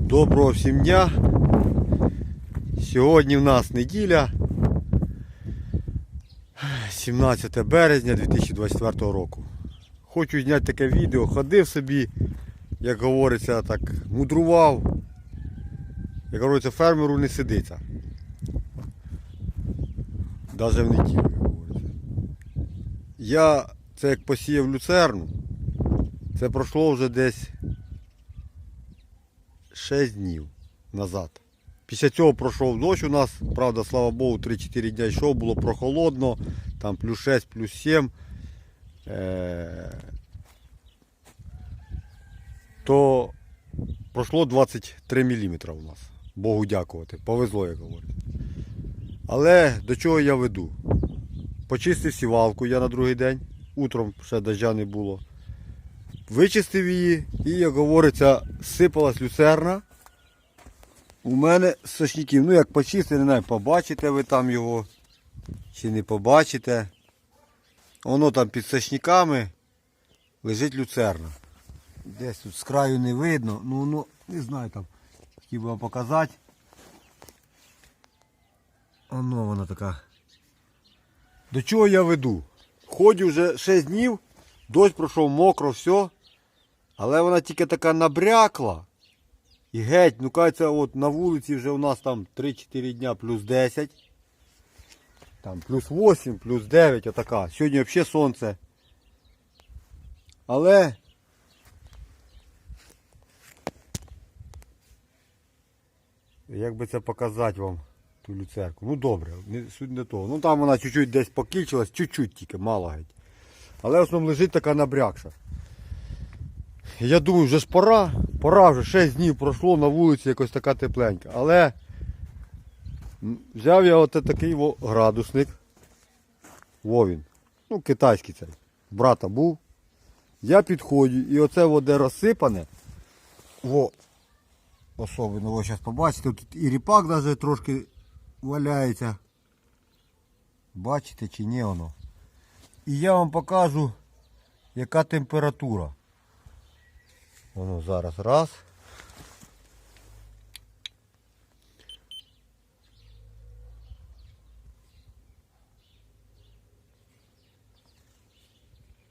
Доброго всім дня. Сьогодні в нас неділя. 17 березня 2024 року. Хочу зняти таке відео. Ходив собі, як говориться, так мудрував. Як говориться, фермеру не сидиться. Даже в неділю, як говориться. Я це як посіяв люцерну. Це пройшло вже десь 6 днів назад. Після цього пройшов дощ у нас, правда, слава Богу, 3-4 дня йшов, було прохолодно, там плюс 6, плюс 7. Е- то пройшло 23 мм у нас. Богу дякувати. Повезло, як говорять. Але до чого я веду? Почистив сівалку я на другий день. Утром ще дождя не було. Вичистив її і, як говориться, сипалась люцерна. У мене з сошників, ну як почистив, не знаю, побачите ви там його чи не побачите. Воно там під сошниками лежить люцерна. Десь тут з краю не видно, ну воно, не знаю там, хотів би вам показати. Оно вона така. До чого я веду? Ходжу вже 6 днів, дощ пройшов мокро, все. Але вона тільки така набрякла. І геть, ну кажеться, от на вулиці вже у нас там 3-4 дня плюс 10. Там плюс 8, плюс 9, отака. Сьогодні взагалі сонце. Але як би це показати вам ту люцерку? Ну добре, суть не того. Ну там вона чуть-чуть десь покільчилась, чуть-чуть тільки, мало геть. Але в основному лежить така набрякша. Я думаю, вже ж пора, пора вже 6 днів пройшло на вулиці якось така тепленька. Але взяв я от такий градусник. Во він. Ну, китайський цей. Брата був. Я підходжу і оце воде розсипане. Во. Особливо ви зараз побачите. Тут і ріпак навіть трошки валяється. Бачите чи ні воно? І я вам покажу, яка температура. Воно зараз раз.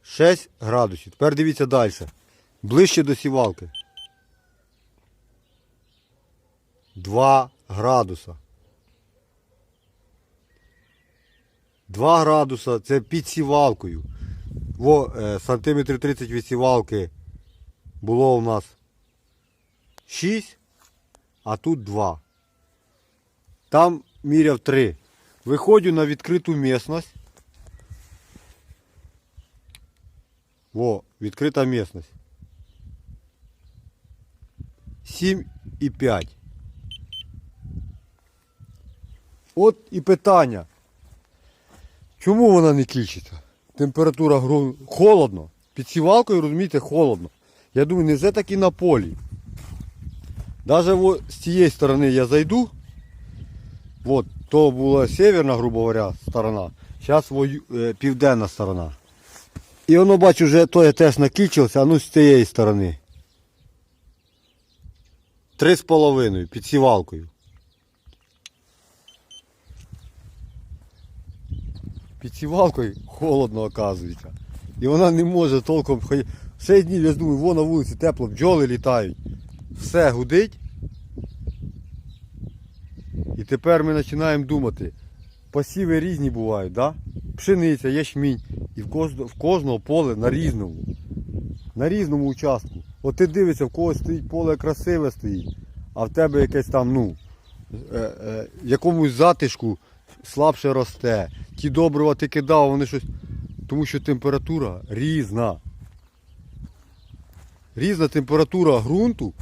Шесть градусів. Тепер дивіться далі. Ближче до сівалки. Два градуса. Два градуса це під сівалкою. Во, е, сантиметрів 30 від сівалки було у нас 6, а тут 2. Там міряв 3. Виходжу на відкриту місцевість. Во, відкрита місцевість. 7 і 5. От і питання. Чому вона не кільчиться? Температура ґрунту холодно. Під сівалкою, розумієте, холодно. Я думаю, не так і на полі. Даже з цієї сторони я зайду. Вот, то була северна, грубо говоря, сторона. Зараз е, південна сторона. І воно бачу, вже то я теж накічився, а ну з цієї сторони. Три з половиною під сівалкою. Під сівалкою холодно оказується. І вона не може толком ходити. Все дні я думаю, вон на вулиці тепло, бджоли літають. Все гудить. І тепер ми починаємо думати. Посіви різні бувають, да? пшениця, ячмінь. І в кожного, в кожного поле на різному. На різному участку. От ти дивишся, в когось стоїть поле красиве стоїть, а в тебе якесь там, ну, е, е, якомусь затишку слабше росте. Ті добрива ти кидав, вони щось. Тому що температура різна. Різна температура ґрунту.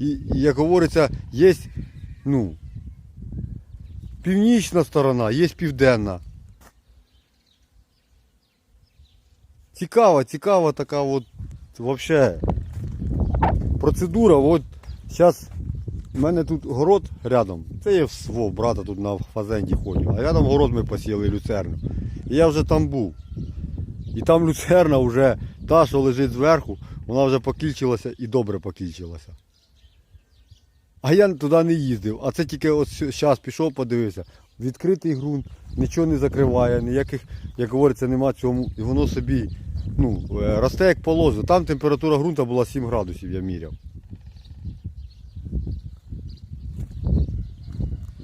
І, як говориться, є ну, північна сторона, є південна. Цікава, цікава така от вообще процедура. От зараз у мене тут город рядом. Це я свого брата тут на фазенді ходжу. А рядом город ми посіяли люцерну. І я вже там був. І там люцерна вже та, що лежить зверху, вона вже покільчилася і добре покільчилася. А я туди не їздив, а це тільки от зараз пішов, подивився. Відкритий ґрунт, нічого не закриває, ніяких, як говориться, нема цьому. І воно собі ну, е, росте як положено. Там температура ґрунту була 7 градусів, я міряв.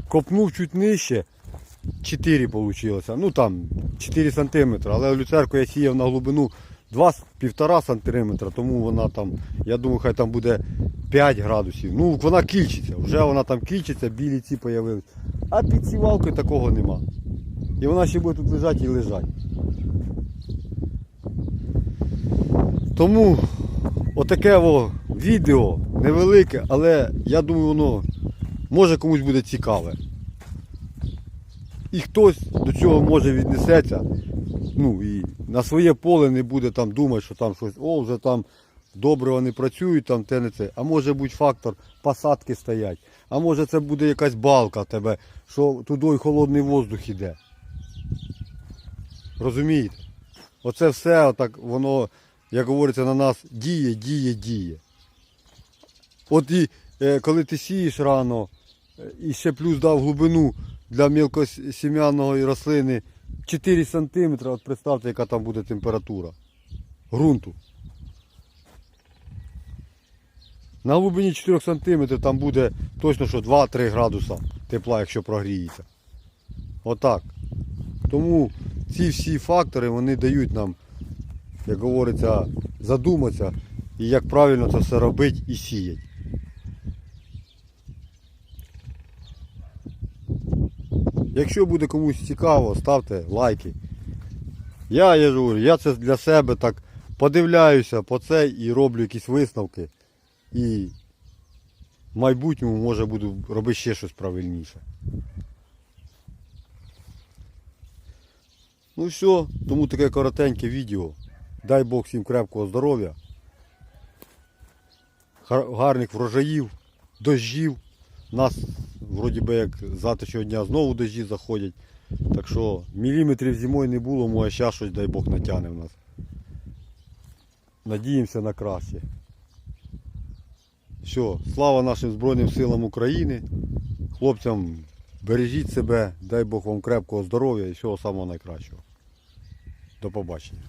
Копнув чуть нижче, 4 вийшло. Ну там 4 см, але люцерку я сіяв на глибину 2-1,5 см, тому вона там, я думаю, хай там буде 5 градусів. Ну, вона кільчиться, вже вона там кільчиться, білі ці появились. А під сівалкою такого нема. І вона ще буде тут лежати і лежати. Тому отаке во відео невелике, але я думаю, воно може комусь буде цікаве. І хтось до цього може віднесеться, ну і на своє поле не буде там думати, що там щось, о, вже там добре вони працюють, там те не це. А може бути фактор посадки стоять. А може це буде якась балка тебе, що туди холодний воздух іде. Розумієте? Оце все отак, воно, як говориться, на нас діє, діє, діє. От і е, коли ти сієш рано, е, і ще плюс дав глибину для мілкосім'яної рослини 4 см, от представте, яка там буде температура ґрунту. На глибині 4 см там буде точно що 2-3 градуса тепла, якщо прогріється. Отак. Тому ці всі фактори вони дають нам, як говориться, задуматися і як правильно це все робити і сіяти. Якщо буде комусь цікаво, ставте лайки. Я, я говорю, я це для себе так подивляюся по це і роблю якісь висновки. І в майбутньому може буду робити ще щось правильніше. Ну все, тому таке коротеньке відео. Дай Бог всім крепкого здоров'я. Гарних врожаїв, дощів. Нас вроді би як з завтрашнього дня знову дощі заходять. Так що міліметрів зимою не було, може ще щось, дай Бог, натягне в нас. Надіємося на краще. Все, слава нашим Збройним силам України. Хлопцям бережіть себе, дай Бог вам крепкого здоров'я і всього самого найкращого. До побачення.